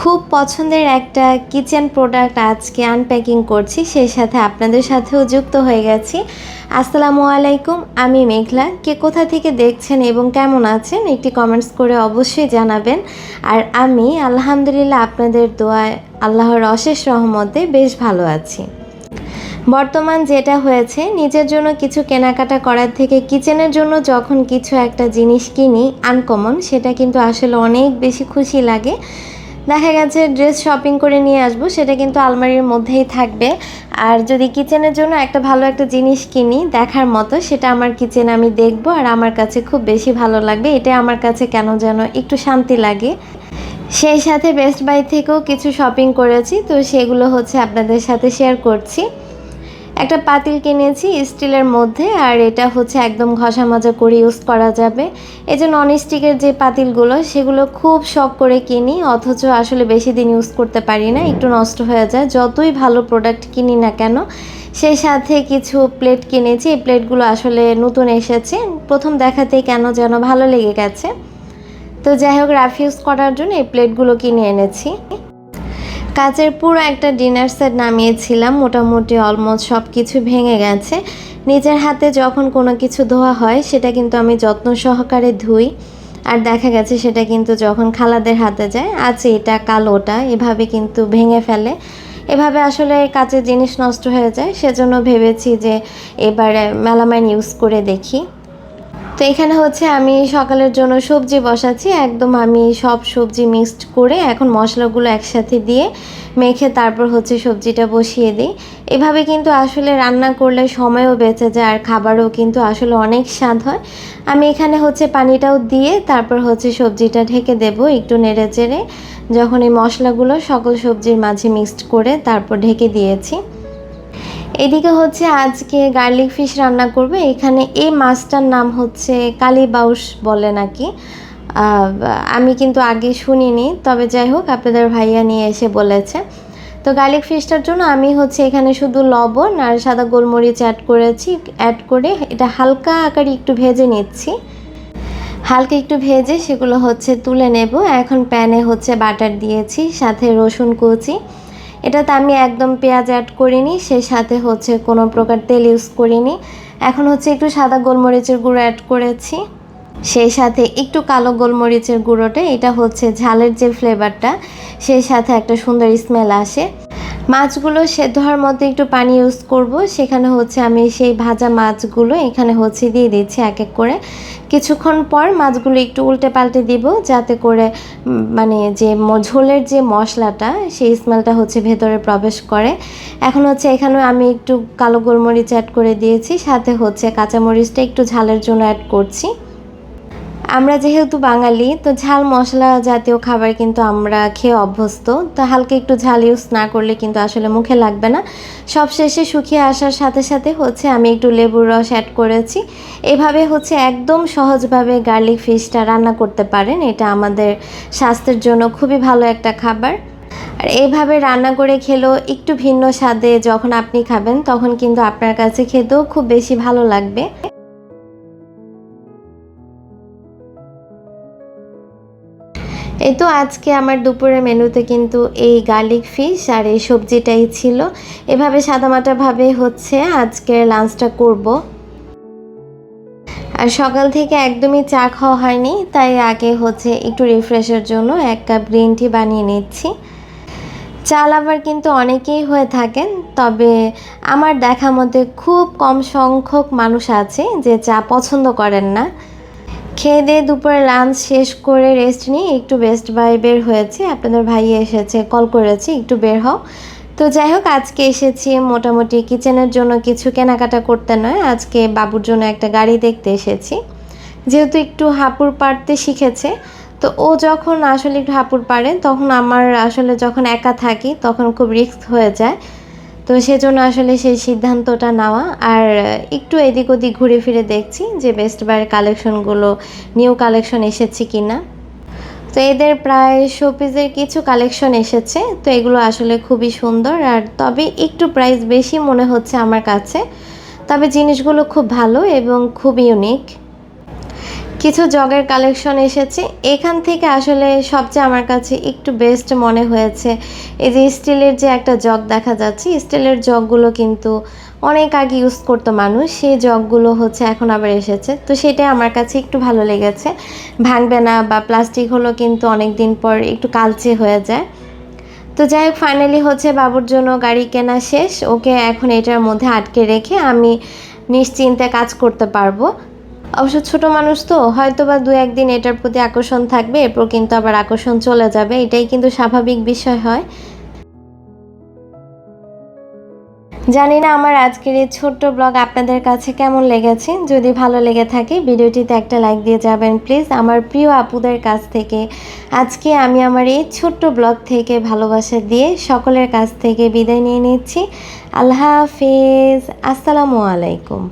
খুব পছন্দের একটা কিচেন প্রোডাক্ট আজকে আনপ্যাকিং করছি, সেই সাথে আপনাদের সাথেও যুক্ত হয়ে গেছি। আসসালামু আলাইকুম, আমি মেঘলা। কে কোথা থেকে দেখছেন এবং কেমন আছেন, একটি কমেন্টস করে অবশ্যই জানাবেন। আর আমি, আলহামদুলিল্লাহ, আপনাদের দোয়ায় আল্লাহর অশেষ রহমতে বেশ ভালো আছি। বর্তমান যেটা হয়েছে, নিজের জন্য কিছু কেনাকাটা করার থেকে কিচেনের জন্য যখন কিছু একটা জিনিস কিনি আনকমন সেটা কিন্তু আসলে অনেক বেশি খুশি লাগে। দেখা গেছে ড্রেস শপিং করে নিয়ে আসব, সেটা কিন্তু আলমারির মধ্যেই থাকবে। আর যদি কিচেনের জন্য একটা ভালো একটা জিনিস কিনি দেখার মতো, সেটা আমার কিচেনে আমি দেখব আর আমার কাছে খুব বেশি ভালো লাগবে। এটা আমার কাছে কেন যেন একটু শান্তি লাগে। সেই সাথে বেস্ট বাই থেকেও কিছু শপিং করেছি, তো সেগুলো হচ্ছে আপনাদের সাথে শেয়ার করছি। একটা পাতিল কিনেছি স্টিলের মধ্যে, আর এটা হচ্ছে একদম ঘষা মাজা করে ইউজ করা যাবে। এই যে নন স্টিকের যে পাতিলগুলো, সেগুলো খুব শখ করে কিনি, অথচ আসলে বেশি দিন ইউজ করতে পারি না, একটু নষ্ট হয়ে যায়। যতই ভালো প্রোডাক্ট কিনি না কেন, সেই সাথে কিছু প্লেট কিনেছি, এই প্লেটগুলো আসলে নতুন এসেছে। প্রথম দেখাতেই কেন যেন ভালো লেগে গেছে। তো যাই হোক, রাফ ইউজ করার জন্য এই প্লেটগুলো কিনে এনেছি। কাচের পুরো একটা ডিনার সেট নামিয়েছিলাম। মোটামুটি অলমোস্ট সব কিছু ভেঙে গেছে। নিজের হাতে যখন কোনো কিছু ধোয়া হয়, সেটা কিন্তু আমি যত্ন সহকারে ধুই। আর দেখা গেছে সেটা কিন্তু যখন খালাদের হাতে যায় আছে এটা কালোটা এভাবে কিন্তু ভেঙে ফেলে। এভাবে আসলে কাচের জিনিস নষ্ট হয়ে যায়। সেজন্য ভেবেছি যে এবারে মেলামাইন ইউজ করে দেখি। তো এখানে হচ্ছে আমি সকালের জন্য সবজি বসাচ্ছি। একদম আমি সব সবজি মিক্সড করে এখন মশলাগুলো একসাথে দিয়ে মেখে তারপর হচ্ছে সবজিটা বসিয়ে দিই। এভাবে কিন্তু আসলে রান্না করলে সময়ও বেঁচে যায় আর খাবারও কিন্তু আসলে অনেক স্বাদ হয়। আমি এখানে হচ্ছে পানিটাও দিয়ে তারপর হচ্ছে সবজিটা ঢেকে দেব একটু নেড়ে চেড়ে যখন এই মশলাগুলো সকল সবজির মাঝে মিক্সড করে তারপর ঢেকে দিয়েছি। এদিকে হচ্ছে আজকে গার্লিক ফিশ রান্না করবে। এখানে এই মাছটার নাম হচ্ছে কালীবাউস বলে নাকি। আমি কিন্তু আগে শুনিনি, তবে যাই হোক, আপনাদের ভাইয়া নিয়ে এসে বলেছে। তো গার্লিক ফিশটার জন্য আমি হচ্ছে এখানে শুধু লবণ আর সাদা গোলমরিচ অ্যাড করেছি অ্যাড করে এটা হালকা আকারে একটু ভেজে নিচ্ছি। হালকা একটু ভেজে সেগুলো হচ্ছে তুলে নেব। এখন প্যানে হচ্ছে বাটার দিয়েছি, সাথে রসুন কুচি। এটাতে আমি একদম পেঁয়াজ অ্যাড করিনি সেই সাথে হচ্ছে কোনো প্রকার তেল ইউজ করিনি। এখন হচ্ছে একটু সাদা গোলমরিচের গুঁড়ো অ্যাড করেছি। সেই সাথে একটু কালো গোলমরিচের গুঁড়োটা এটা হচ্ছে ঝালের যে ফ্লেভারটা সেই সাথে একটা সুন্দর স্মেল আসে। মাছগুলো সেদ্ধ হওয়ার মধ্যে একটু পানি ইউজ করব। সেখানে হচ্ছে আমি সেই ভাজা মাছগুলো এখানে হচ্ছে দিয়ে দিচ্ছি এক এক করে। কিছুক্ষণ পর মাছগুলো একটু উল্টে পাল্টে দিব যাতে করে মানে যে ঝোলের যে মশলাটা সেই স্মেলটা হচ্ছে ভেতরে প্রবেশ করে। এখন হচ্ছে এখানে আমি একটু কালো গোলমরিচ অ্যাড করে দিয়েছি, সাথে হচ্ছে কাঁচামরিচটা একটু ঝালের জন্য অ্যাড করছি। আমরা যেহেতু বাঙালি, তো ঝাল মশলা জাতীয় খাবার কিন্তু আমরা খেয়ে অভ্যস্ত। তো হালকা একটু ঝাল ইউজ না করলে কিন্তু আসলে মুখে লাগবে না। সব শেষে শুকিয়ে আসার সাথে সাথে হচ্ছে আমি একটু লেবুর রস অ্যাড করেছি। এভাবে হচ্ছে একদম সহজভাবে গার্লিক ফিশটা রান্না করতে পারেন। এটা আমাদের স্বাস্থ্যের জন্য খুবই ভালো একটা খাবার। আর এইভাবে রান্না করে খেলেও একটু ভিন্ন স্বাদে যখন আপনি খাবেন, তখন কিন্তু আপনার কাছে খেতেও খুব বেশি ভালো লাগবে। এই তো আজকে আমার দুপুরের মেনুতে কিন্তু এই গার্লিক ফিশ আর এই সবজিটাই ছিল। এভাবে সাদামাটাভাবে হচ্ছে আজকের লাঞ্চটা করব। আর সকাল থেকে একদমই চা খাওয়া হয়নি, তাই আগে হচ্ছে একটু রিফ্রেশের জন্য এক কাপ গ্রিন টি বানিয়ে নিচ্ছি। চা লাভার কিন্তু অনেকেই হয়ে থাকেন, তবে আমার দেখা মতে খুব কম সংখ্যক মানুষ আছে যে চা পছন্দ করেন না। খেয়ে দিয়ে দুপুরে লাঞ্চ শেষ করে রেস্ট নিয়ে একটু বেস্ট বাই বের হয়েছে। আপনাদের ভাই এসেছে কল করেছি, একটু বের হও। তো যাই হোক, আজকে এসেছি মোটামুটি কিচেনের জন্য কিছু কেনাকাটা করতে নয়, আজকে বাবুর জন্য একটা গাড়ি দেখতে এসেছি। যেহেতু একটু হাঁপুর পাড়তে শিখেছে, তো ও যখন আসলে একটু হাঁপুর পাড়ে, তখন আমার আসলে যখন একা থাকি, তখন খুব রিস্ক হয়ে যায়। তো সেজন্য আসলে সেই সিদ্ধান্তটা নেওয়া আর একটু এদিক ওদিক ঘুরে ফিরে দেখছি যে বেস্ট বাইয়ের কালেকশনগুলো নিউ কালেকশন এসেছে কি না তো এদের প্রায় শোপিসের কিছু কালেকশন এসেছে, তো এগুলো আসলে খুবই সুন্দর আর তবে একটু প্রাইস বেশি মনে হচ্ছে আমার কাছে। তবে জিনিসগুলো খুব ভালো এবং খুব ইউনিক কিছু জগের কালেকশন এসেছে। এখান থেকে আসলে সবচেয়ে আমার কাছে একটু বেস্ট মনে হয়েছে এই যে স্টিলের যে একটা জগ দেখা যাচ্ছে, স্টিলের জগগুলো কিন্তু অনেক আগে ইউজ করতো মানুষ, সেই জগগুলো হচ্ছে এখন আবার এসেছে। তো সেটাই আমার কাছে একটু ভালো লেগেছে। ভাঙবে না বা প্লাস্টিক হলো কিন্তু অনেক দিন পর একটু কালচে হয়ে যায়। তো যাই হোক ফাইনালি হচ্ছে বাবুর জন্য গাড়ি কেনা শেষ। ওকে এখন এটার মধ্যে আটকে রেখে আমি নিশ্চিন্তে কাজ করতে পারব। অবশ্য ছোট মানুষ তো হয়তো বা দু একদিন এটার প্রতি আকর্ষণ থাকবে, এরপর কিন্তু আবার আকর্ষণ চলে যাবে, এটাই কিন্তু স্বাভাবিক বিষয় হয়। জানি না আমার আজকের এই ছোট্ট ব্লগ আপনাদের কাছে কেমন লেগেছে, যদি ভালো লেগে থাকে ভিডিওটিতে একটা লাইক দিয়ে যাবেন, প্লিজ আমার প্রিয় আপুদের কাছ থেকে। আজকে আমি আমার এই ছোট্ট ব্লগ থেকে ভালোবাসা দিয়ে সকলের কাছ থেকে বিদায় নিয়ে নিচ্ছি। আল্লাহ হাফেজ, আসসালামু আলাইকুম।